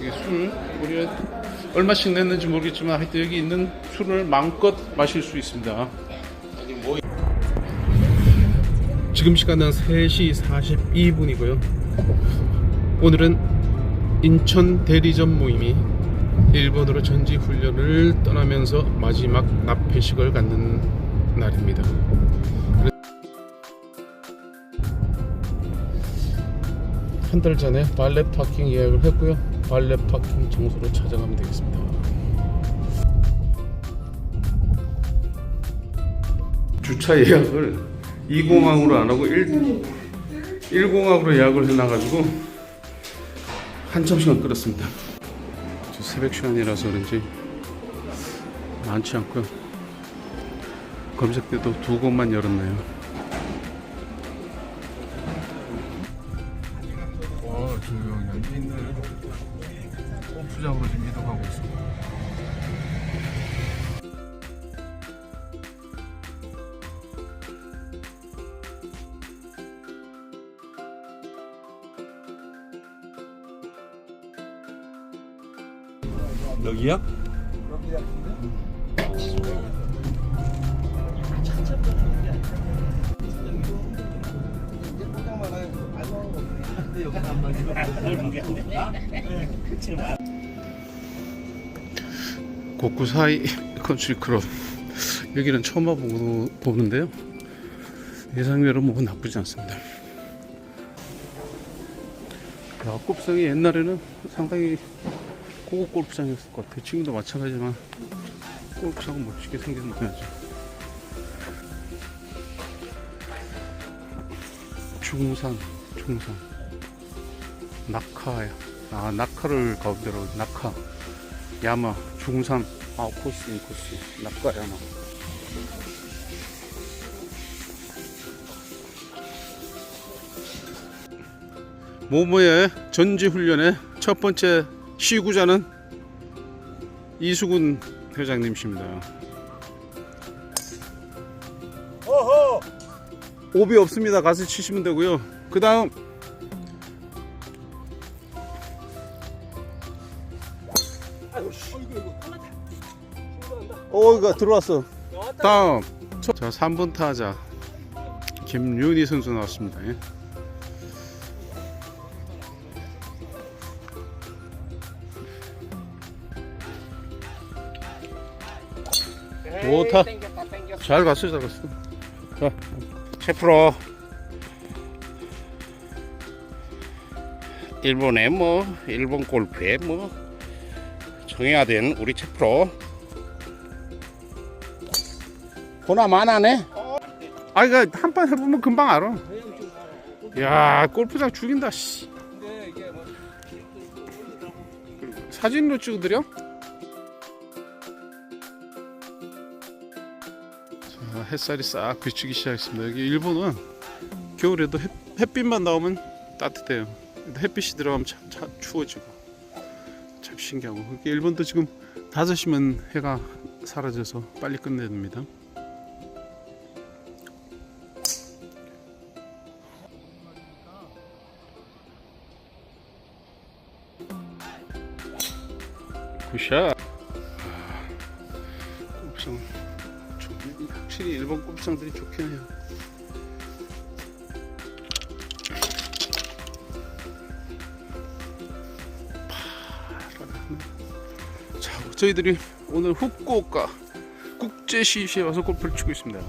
이게 술 우리가 얼마씩 냈는지 모르겠지만 하여튼 여기 있는 술을 마음껏 마실 수 있습니다. 지금 시간은 3시 42분이고요. 오늘은 인천 대리점 모임이 일본으로 전지 훈련을 떠나면서 마지막 납회식을 갖는 날입니다. 한 달 전에 발렛 파킹 예약을 했고요. 발렛 파킹 장소로 찾아가면 되겠습니다. 주차 예약을 2공항으로 안 하고 1, 1공항으로 예약을 해놔가지고 한참 시간 끌었습니다. 저 새벽 시간이라서 그런지 많지 않고요. 검색대도 두 곳만 열었네요. 곡구 사이 컨트리 클럽. 여기는 처음 와보고 보는데요. 예상외로 뭐 나쁘지 않습니다. 야, 골프장이 옛날에는 상당히 고급 골프장이었을 것 같아요. 지금도 마찬가지지만 골프장은 멋지게 생긴 모양이죠. 중산 중산 낙하야 아 낙하를 가운데로 낙하 야마 중산 아 코스 이 코스 낙가 야마 모모의 전지훈련의 첫 번째 시구자는 이수근 회장님이십니다. 오비 없습니다. 가서 치시면 되고요. 그 다음 가 들어왔어. 다음 자 3번 타자 김윤희 선수 나왔습니다. 예. 좋다. 잘 갔어, 잘 갔어. 자, 셰프로. 일본에 뭐, 일본 골프에 뭐, 정해야 된 우리 셰프로. 보나 만 하네? 아, 이거 한 판 해보면 금방 알아. 야, 골프장 죽인다, 씨. 사진으로 찍어드려? 자, 햇살이 싹 비추기 시작했습니다. 여기 일본은 겨울에도 햇, 햇빛만 나오면 따뜻해요. 햇빛이 들어가면 참, 참 추워지고 참 신기하고 일본도 지금 5시면 해가 사라져서 빨리 끝내야 됩니다. 굿샷. 아, 좋- 확실히 일본 골프장들이 좋긴 해요. 자, 저희들이 오늘 후쿠오카 국제시시에 와서 골프를 치고 있습니다.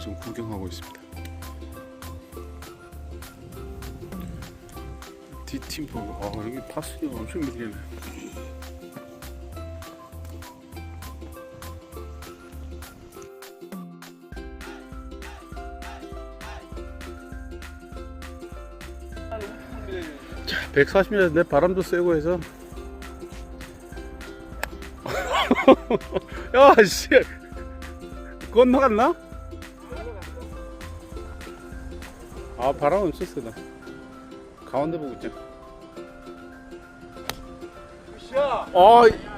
거좀 구경하고 있습니다. D팀 보고 아 여기 파스가 엄청 밀리네. 자, 140m 내 바람도 세고 해서 야, 씨. 건너갔나? 아 바람 엄청 세다 가운데 보고 있자 샷. 아, 이-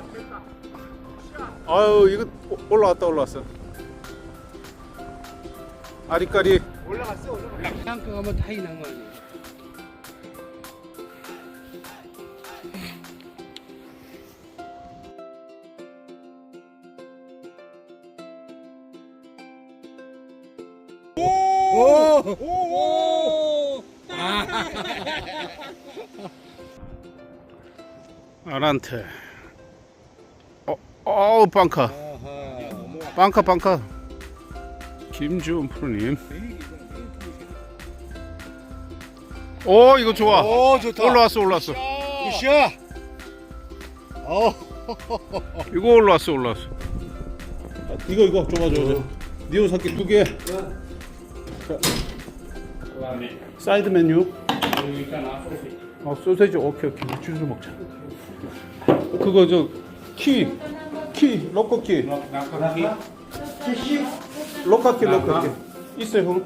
아유 이거 오- 올라왔다 올라왔어 아리까리 올라갔어 올라갔어. 그냥 가면 다이 난거 아니에요? 오! 아란테. 어, 어 빵카. 빵카 빵카. 김주원 프로님. 오 이거 좋아. 오 좋다. 올라왔어 올라왔어. 굿샷. 어. 이거 올라왔어 올라왔어. 이거 이거. 줘봐 줘봐 니오 사키 두개. 사이드 메뉴 어 소세지 오케이 오케이. 주스 먹자. 그거 저 키 키 로커 키. 로커 키. 로커 키 있어요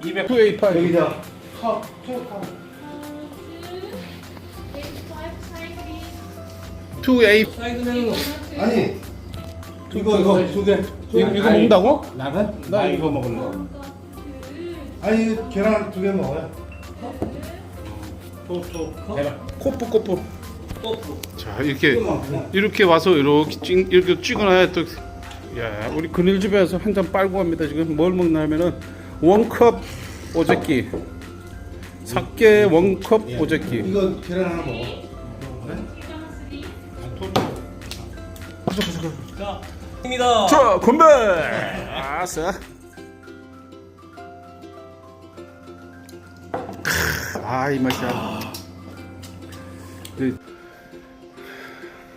형288 여기다. 28 사이드 메뉴 아니. 이거 이거 두 개. 이거, 이거 먹는다고? 나간? 나 이거 거. 아니 이거 계란 두 개 먹어요. 코프 코프. 자 이렇게 이렇게 와서 이렇게 찍 이렇게 찍어놔야 또 야, 우리 그늘집에서 한 잔 빨고 갑니다. 지금. 뭘 먹냐면은 원컵 오제끼, 사케 원컵 오제끼. 이거 계란 하나 먹어. 자, 건배. 아싸. 아, 이 맛이야. 그-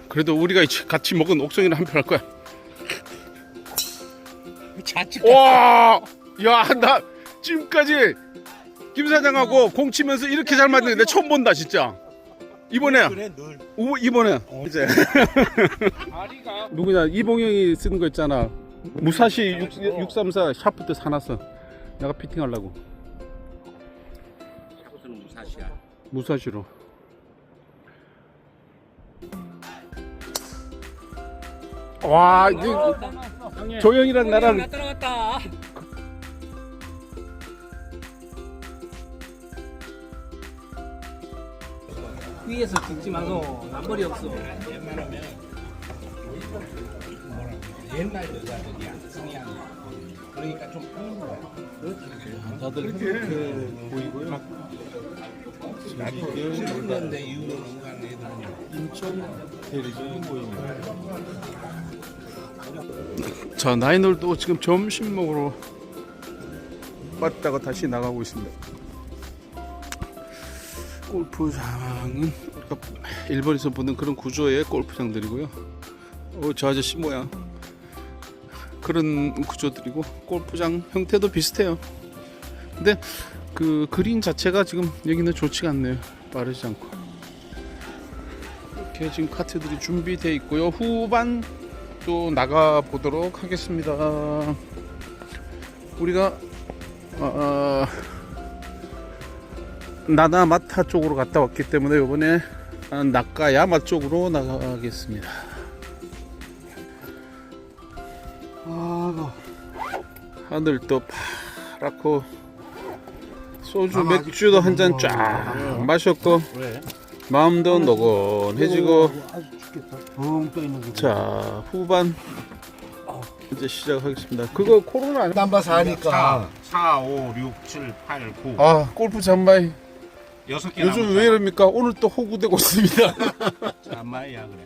그래도 우리가 같이 먹은 옥성이는 한편 할 거야. 자칫 와, 야, 나 지금까지 김 사장하고 공 치면서 이렇게 잘 맞는 내 처음 본다 진짜. 이번에야. 그래 늘. 오, 이번에 이제 다리가 누구냐 이봉영이 쓰는 거 있잖아. 무사시 6, 634 샤프트 사놨어. 내가 피팅하려고 무사시로. 와, 이게 조영이랑 나랑 나 따라갔다. 위에서 찍지 마소. 남벌이 없어. 옛날 여자들이야. 성향. 그러니까 좀 다들 그렇게 보이고요. 70년대 이후로 넘어간 애들은 인천 대리점이 보이네요. 자 나이놀도 지금 점심 먹으러 왔다가 다시 나가고 있습니다. 골프장은 우리가 일본에서 보는 그런 구조의 골프장들이고요. 어, 저 아저씨 뭐야? 그런 구조들이고 골프장 형태도 비슷해요. 근데 그 그린 자체가 지금 여기는 좋지가 않네요. 빠르지 않고. 이렇게 지금 카트들이 준비되어 있고요. 후반 또 나가 보도록 하겠습니다. 우리가 어, 어, 나나마타 쪽으로 갔다 왔기 때문에 이번에 어, 나카야마 쪽으로 나가겠습니다. 아, 하늘도 파랗고 소주 맥주도 한 잔 쫙 마셨고 그래. 마음도 노곤해지고 아주 죽겠다. 붕떠 있는 거. 자 후반 이제 시작하겠습니다. 그거 코로나 아니야? 남바 사니까. 4, 5, 6, 7, 8, 9 아 골프 잔바이 여섯 개 요즘 왜 이럽니까? 오늘 또 호구되고 있습니다. 잠마이야 그래.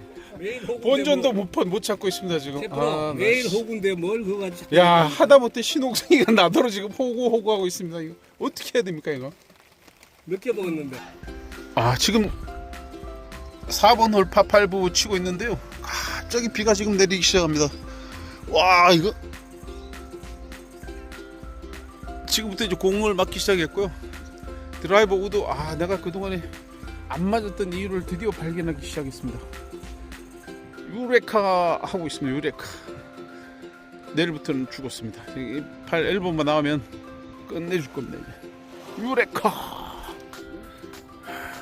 본전도 뭐- 못, 못 찾고 있습니다 지금. 아, 나 매일 씨. 호구인데 뭘 그거 가지고 야 하다 못해 신호성이가 나도록 지금 호구 호구하고 있습니다. 이거 어떻게 해야 됩니까 이거? 몇개 먹었는데 아 지금 4번 홀 파8부 치고 있는데요. 갑자기 비가 지금 내리기 시작합니다. 와 이거 지금부터 이제 공을 맞기 시작했고요. 드라이버 우도 아 내가 그 동안에 안 맞았던 이유를 드디어 발견하기 시작했습니다. 유레카 하고 있습니다. 유레카. 내일부터는 죽었습니다. 이8 앨범만 나오면 끝내줄 겁니다. 유레카.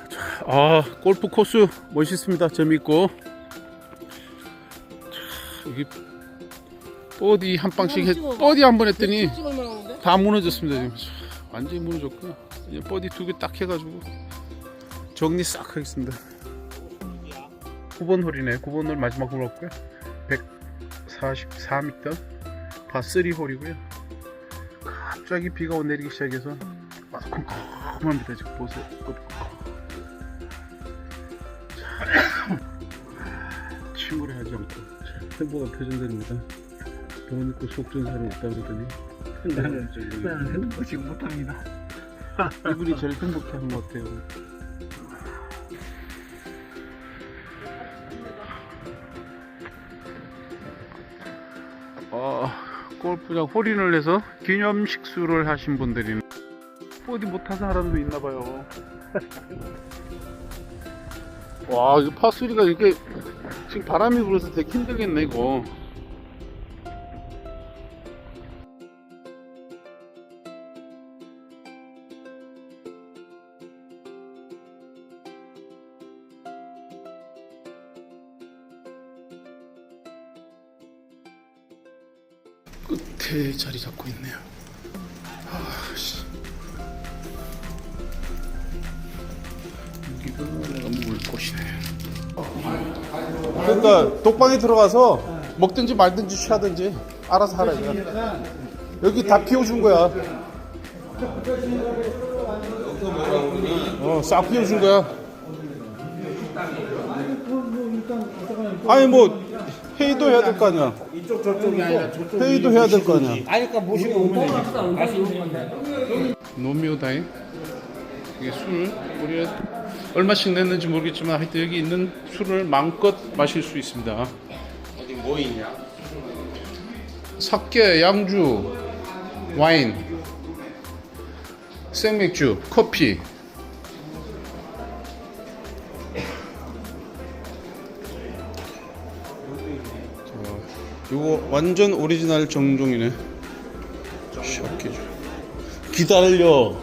자, 아 골프 코스 멋있습니다. 재밌고. 자, 여기 버디 한 방씩 했, 버디 한 번 했더니 다 무너졌습니다 지금 완전히 무너졌고요 버디 두 개 딱 해가지고 정리 싹 하겠습니다 9번 홀이네. 9번 홀 마지막 홀 없고요. 144m 파3 홀이고요. 갑자기 비가 오 내리기 시작해서 아, 컴컴합니다 지금 보세요. 침울해 하지 않고. 행복한 표정들입니다. 돈 있고 속 좋은 사람이 있다 그러더니 나는 나는 행복 지금 못합니다. 이분이 제일 행복해 하는 것 같아요. 어, 골프장 홀인을 해서 기념 식수를 하신 분들이 어디 못한 사람도 있나 봐요. 와, 이거 파수리가 이렇게 지금 바람이 불어서 되게 힘들겠네 이거. 자리 잡고 있네요. 아, 씨. 여기가 내가 묵을 곳이네. 그러니까 독방에 들어가서 먹든지 말든지 쉬하든지 알아서 하라 이거. 여기 다 비워준 거야. 어, 싹 비워준 거야. 아니 뭐 회의도 해야 될 거 아니야. 이쪽 저쪽이 아니라 저쪽. 회의도 해야 될 거 아니야. 아니 그러니까 모시고 오면 돼. 노미오다잉 이게 술 우리가 얼마씩 냈는지 모르겠지만 하여튼 여기 있는 술을 마음껏 마실 수 있습니다 어디 뭐 있냐? 사케, 양주, 와인, 생맥주, 커피 이거 완전 오리지널 정종이네. 샤키주 기다려.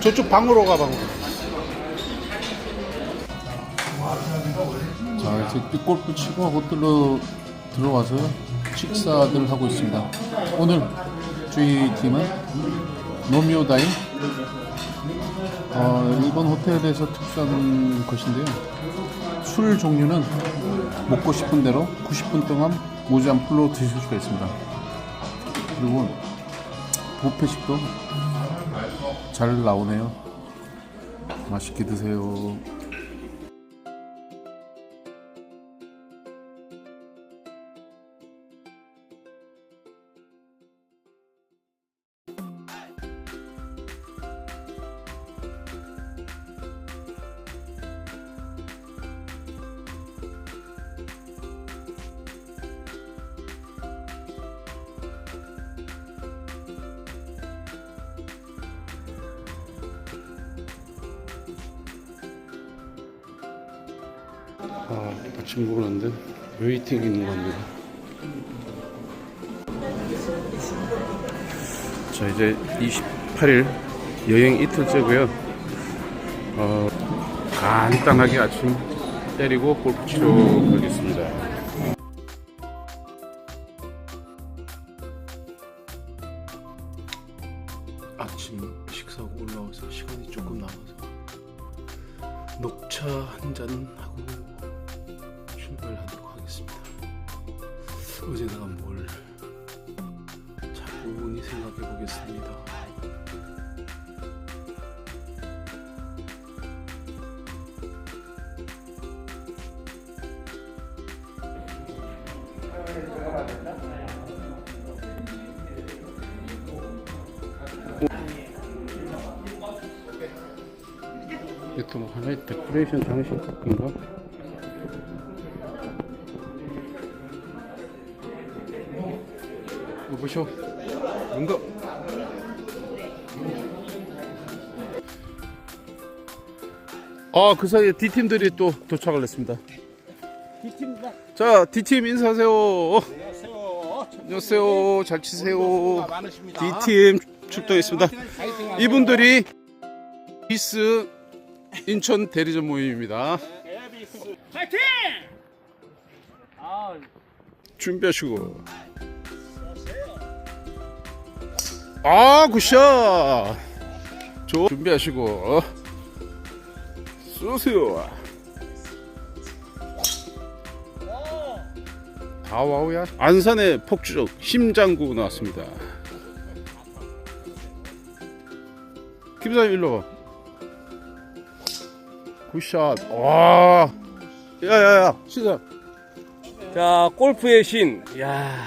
저쪽 방으로 가 방으로. 자 이제 골프 치고 호텔로 들어와서 식사들 하고 있습니다. 오늘 저희 팀은 노미오다인 어, 일본 호텔에서 특수한 것인데요 술 종류는 먹고 싶은 대로 90분 동안 무제한 풀로 드실 수가 있습니다 그리고 부페식도 잘 나오네요. 맛있게 드세요. 있는 겁니다. 자, 이제 28일 여행 이틀째고요. 어, 간단하게 아침 때리고 골프 치러 가겠습니다. 이거 보쇼 뭔가 아, 그 사이에 D팀들이 또 도착을 했습니다. 자, D팀 인사하세요. 안녕하세요. 안녕하세요. 잘 치세요. D팀 출동했습니다. 이분들이 비스 인천 대리점 모임입니다. 파이팅! 아, 준비하시고. 아, 굿샷. 조 준비하시고. 쏘세요. 다와우야. 안산의 폭주적 심장구 나왔습니다. 김사님 일로 와. 굿샷. 와. 야야야. 시작. 자, 골프의 신. 야,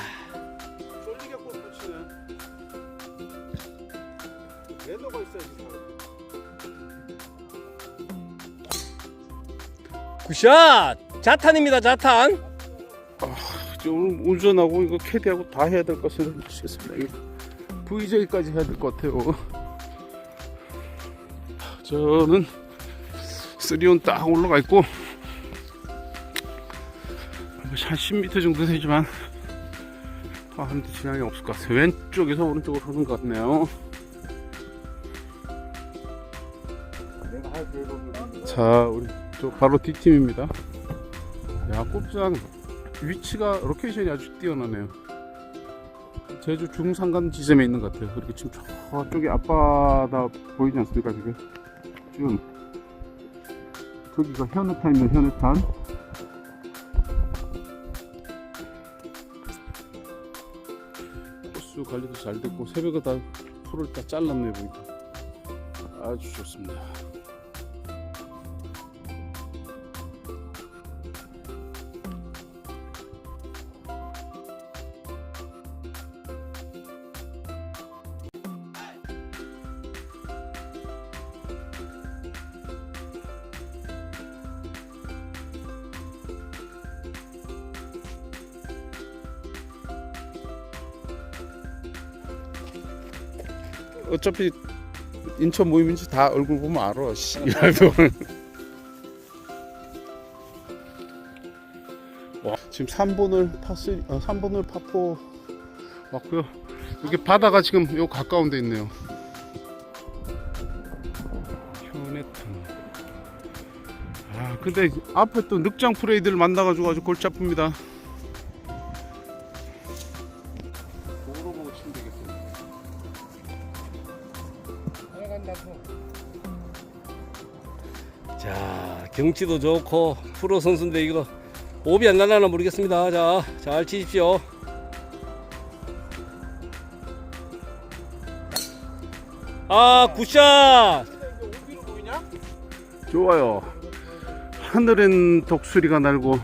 굿샷! 자탄입니다, 자탄. 이제 오늘 운전하고 이거 캐디하고 다 해야 될 미치겠습니다. 이거 VJ까지 해야 될 것 같아요. 저는 3온 딱 올라가 있고 한 10m 정도 되지만 아, 근데 지장이 없을 것 같아요. 왼쪽에서 오른쪽으로 흐는 것 같네요. 자, 우리 저 바로 D팀입니다. 야, 골프장 위치가 로케이션이 아주 뛰어나네요. 제주 중산간 지점에 있는 것 같아요. 그리고 지금 저쪽에 앞바다 보이지 않습니까 지금? 지금 저기가 현해탄이면 현해탄. 코스 관리도 잘 됐고 새벽에 다 풀을 다 잘랐네 보니까 아주 좋습니다. 어차피 인천 모임인지 다 얼굴 보면 알아. 씨. 와, 지금 3번을 파스 어, 3번을 파포 왔고요. 여기 바다가 지금 요 가까운 데 있네요. 현해탄. 아, 근데 앞에 또 늑장 프레이드를 만나 가지고 아주 골치 아픕니다. 자, 경치도 좋고, 프로 선수인데 이거 오비 안 날라나 모르겠습니다. 자, 잘 치십시오. 아, 굿샷! 좋아요. 하늘엔 독수리가 날고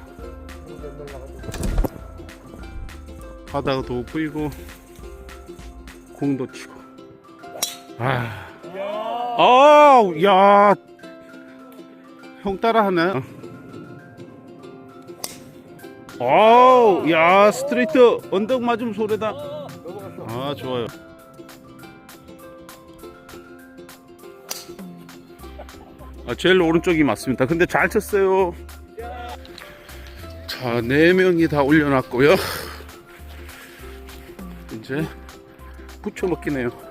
바다도 보이고 공도 치고 아, 아, 야, 형 따라하네. 아우, 야, 스트레이트 언덕 맞으면 소리다. 아, 좋아요. 아, 제일 오른쪽이 맞습니다. 근데 잘 쳤어요. 자, 네 명이 다 올려놨고요. 이제 붙여 먹기네요.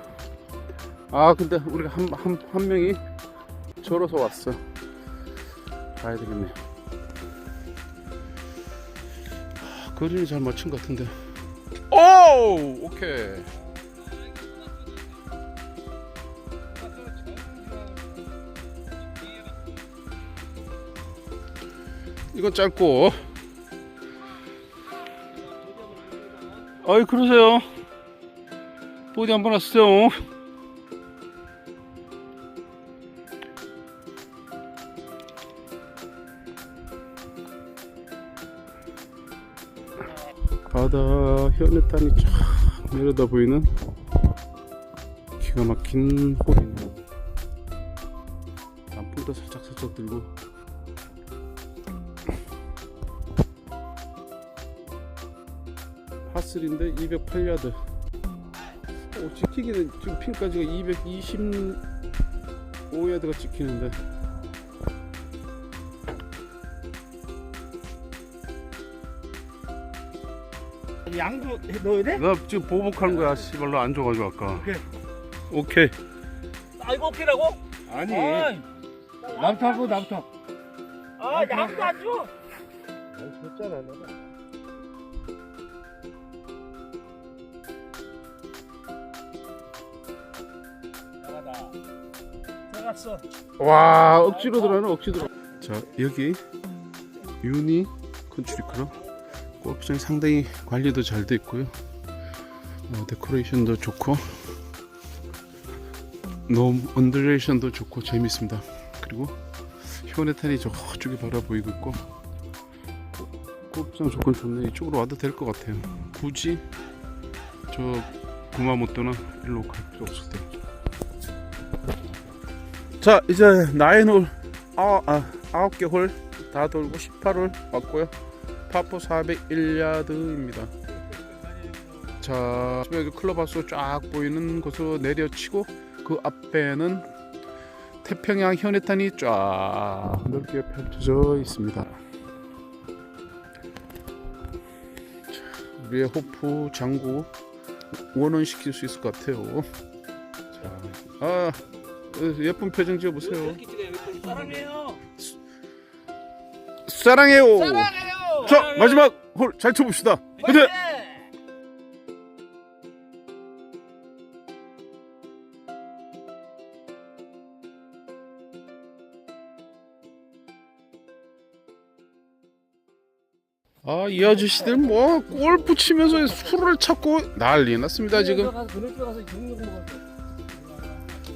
아, 근데 우리가 한, 한, 한 명이 절어서 왔어. 가야 되겠네. 아, 그림이 잘 맞춘 것 같은데. 오! 오케이. 이건 짧고. 아이, 그러세요. 보디 한번 하세요. 바다 현해탄이 쫙 내려다 보이는 기가 막힌 홀이네요. 단풍도 살짝 살짝 들고. 파3인데 208야드. 오, 찍히기는 지금 핀까지가 225야드가 찍히는데 양도 넣어야 돼? 나 지금 보복하는 거야 씨발로 안 줘가지고 아까 오케이. 오케이 아 이거 어깨라고? 아니 아이, 남탕하고 남탕 아 양도 안 줘. 줬잖아 내가 나가다. 들어갔어. 와 억지로 들어가는 억지로 자 여기 유니 컨트리크로 골프장 상당히 관리도 잘 돼 있고요. 어, 데코레이션도 좋고 놈 언더레이션도 좋고 재밌습니다. 그리고 휴원의탄이 저쪽에 바라 보이고 있고 골프장 조건 좋네 이쪽으로 와도 될 것 같아요. 굳이 저 구마모토나 일로 갈 필요 없을 때. 자 이제 나인 홀 아, 아, 아홉 개홀 다 돌고 18홀 왔고요 파포 401야드입니다 자 여기 클럽하우스 쫙 보이는 곳으로 내려치고 그 앞에는 태평양 현해탄이 쫙 넓게 펼쳐져 있습니다 자, 우리의 호프 장구 원원시킬 수 있을 것 같아요 자, 아 예쁜 표정 지어보세요. 사랑해요. 사랑해요. 사랑해요. 자 마지막 홀 잘 쳐봅시다. 근데 아 이 아저씨들 뭐 골프 치면서 술을 찾고 난리 났습니다 지금.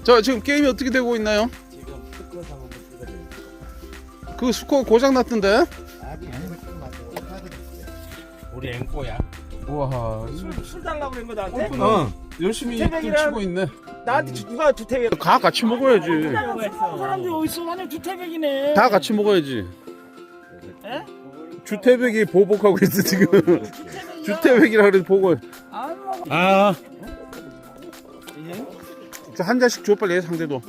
자 지금 게임이 어떻게 되고 있나요? 그 스코어 고장 났던데? 우리 앵꼬야 우와 술 달라고 그런 거 나한테? 어 열심히 태백이랑- 치고 있네. 나한테 주- 누가 주택에 가 같이 먹어야지. 사람들이 어디 있어? 완전 주택백이네. 다 같이 먹어야지. 에? 주태백이 보복하고 있어 지금. 주태백이라 그래서 보고. 아. 자, 한 잔씩 줘 빨리 상대도.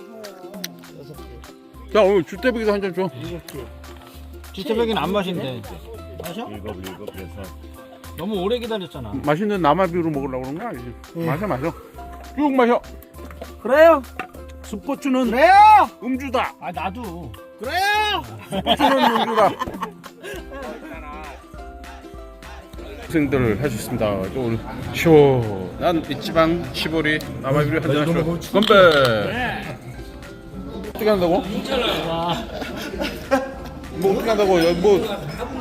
야 오늘 주태백이도 한 잔 줘. 주태백이는 안 마신대 마셔? 너무 오래 기다렸잖아 맛있는 남아비로 먹으려고 그런 거 아니지? 마셔 마셔. 쭉 마셔. 그래요. 스포츠는 그래요. 음주다. 아 나도 그래요. 스포츠는 음주다. 학생들을 해줬습니다. 오늘 시원한 이 지방 시보리 남아비를 한잔 하시고 건배. 어떻게 한다고? 뭐 어떻게 한다고? 야, 뭐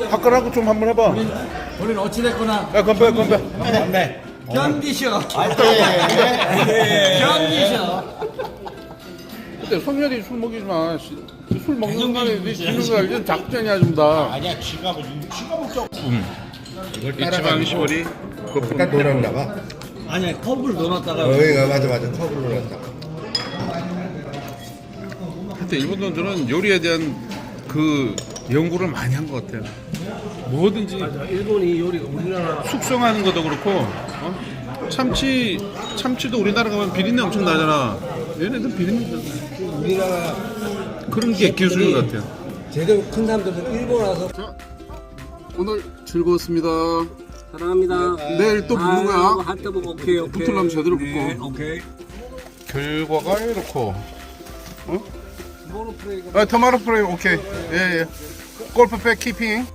화끈하고 좀 한번 해봐. 우리는 어찌됐거나 야 건배 건배. 건배 견디셔 견디셔 근데 성렬이 술 먹이지 마. 씨, 술 먹는 거에 네 지는 거 알지? 작전이야 좀 다. 아니야 지가 뭐 지가 먹자 이지방 시보리 거품. 약간 노렸나 봐 아니야 컵을 넣어놨다가 어이가 맞아 맞아 컵을 노렸다 하여튼 일본 분들은 요리에 대한 그 연구를 많이 한 것 같아요. 뭐든지 일본이 요리가 우리나라 숙성하는 것도 그렇고 어? 참치 참치도 우리나라 가면 비린내 엄청 나잖아. 얘네들 비린내 우리나라 그런 게 기술인 것 같아요. 제대로 큰 사람들은 일본 와서 자, 오늘 즐거웠습니다. 사랑합니다. 내일 또 붙는 거야. 한때 보고 오케이 오케이. 붙으려면 제대로 붙고. 네, 오케이. 결과가 이렇고. 모노 프레이가 아, 토마토 프레이 오케이. 예, 예. 골프백 키핑.